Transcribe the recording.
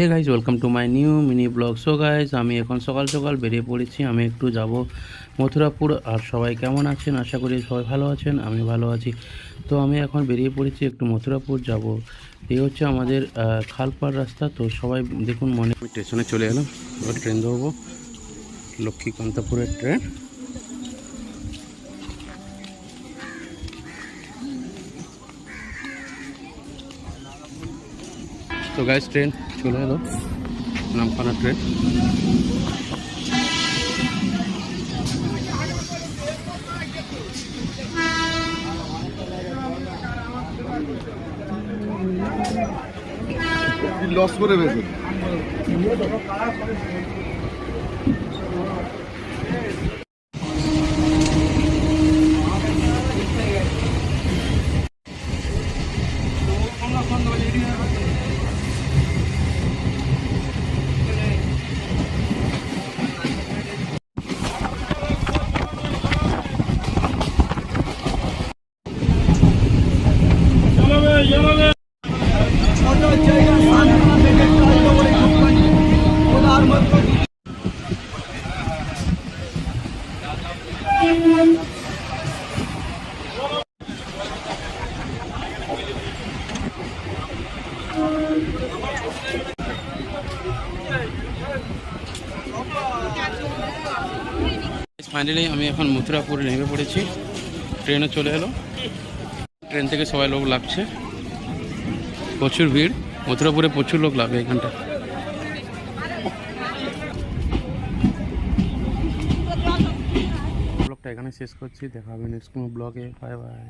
Hey guys welcome to my new mini blog so guys আমি এখন সকাল সকাল বেরিয়ে পড়েছি। আমি একটু যাব মথুরাপুর। আর সবাই কেমন আছেন? আশা করি সবাই ভালো আছেন আমি ভালো আছি। তো আমি এখন বেরিয়ে পড়েছি একটু মথুরাপুর যাব। এই হচ্ছে আমাদের খালপাড় রাস্তা। তো সবাই দেখুন মনে স্টেশনে চলে এলাম। এবার ট্রেন ধরবো। লক্ষ্মীকান্তপুরের ট্রেন তো গাইজ ট্রেন চলে এলো। নামখানা ট্রেন লস করে বেছে ফাইনালি আমি এখন মথুরাপুরে নেমে পড়েছি। ট্রেনে চলে এলো। ট্রেন থেকে সবাই লোক লাগছে। প্রচুর ভিড়, মথুরাপুরে প্রচুর লোক লাগে এখানটা। ব্লগটা এখানে শেষ করছি, দেখা হবে নেক্সট কোনো ব্লগে বাই বাই